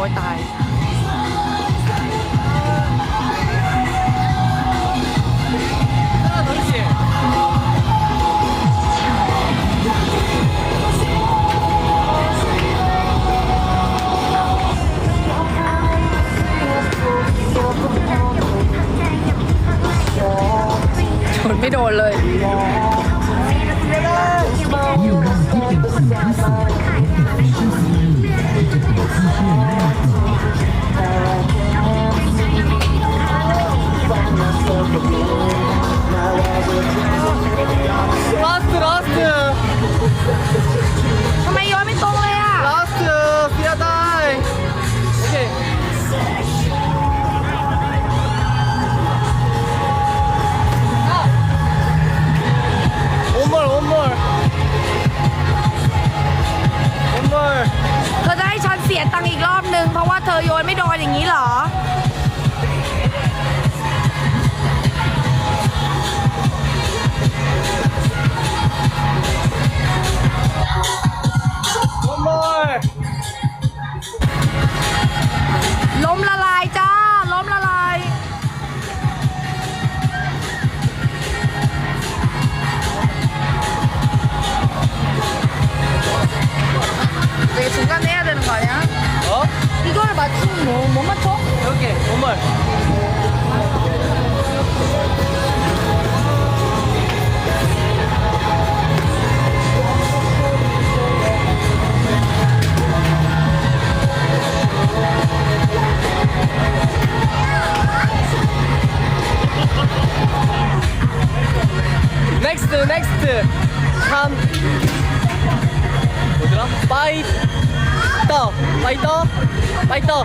อ้ อย่างนี้เหรอ 넥스트 넥스트 3 뭐더라? 파이 떠 파이 떠 파이 떠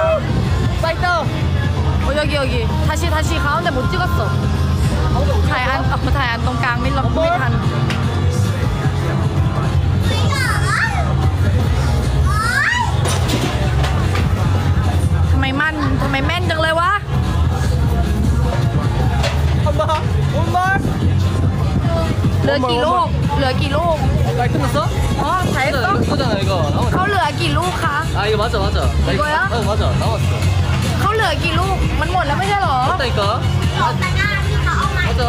여기 여기 다시 다시 가운데 못 찍었어ถ่ายอันเออถ่ายอันตรงกลางไม่รับไม่ทันทำไมมั่นทำไมแม่นจังเลยวะ 한번 원몰! เหลือกี่ลูก เหลือกี่ลูก 아 끝났어? อ๋อถ่ายต้ 이거 이거잖아 이거 เขา 나머지 เหลือกี่ลูกคะ 아 이거 맞아 맞아 나 이거- 이거야? 어 맞아 หมดแล้วไม่ใช่เหรอ 맞다니까 ตะกร้าที่เขาเอามา 맞아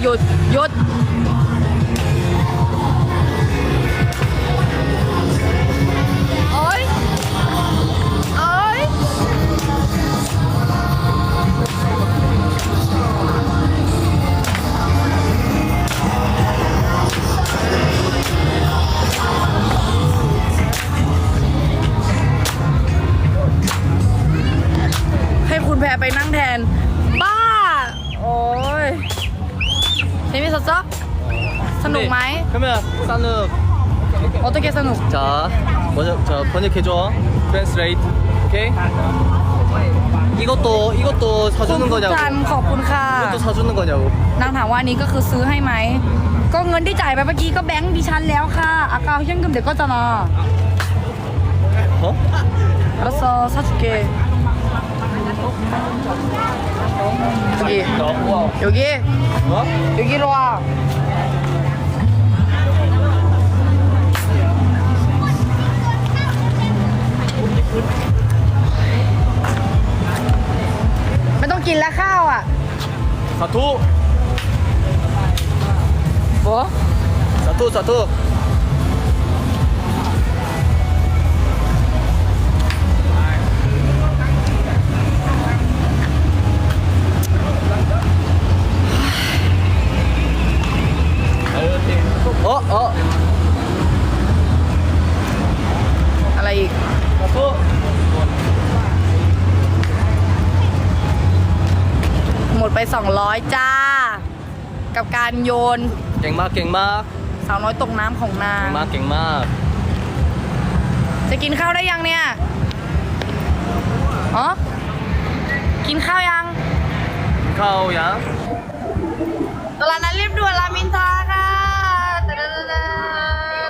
หยุดหยุดให้คุณแพรไปนั่งแทน เซมิสดจ๊สนุกไหม 그러면 산업 โอโตเกสนุก 자 먼저 저 번역해줘 트랜스레이트 오케이 이것도 이것도 คุณ 사주는 ผู้ 거냐고 จันขอบคุณค่ะ 이것도 사주는 거냐고 นางถามว่าอันนี้ก็คือซื้อให้ไหม ก็เงินที่จ่ายไปเมื่อกี้ก็แบงค์ดิฉันแล้วค่ะอากาเฮียงกึมเด็กก็จะนา 어? 알았어 사줄게 여기 여기 어? 여기로 와ไม่ต้องกินแล้วข้าวอ่ะ 사투 โบ 사투 사투 어? ไป200จ้า กับการโยนเก่งมากเก่งมากสาวน้อยตกน้ำของนาเก่งมากเก่งมากจะกินข้าวได้ยังเนี่ยอ๋อกินข้าวยัง เข้าวยังตลาดนัดเรียบด่วนลามินทา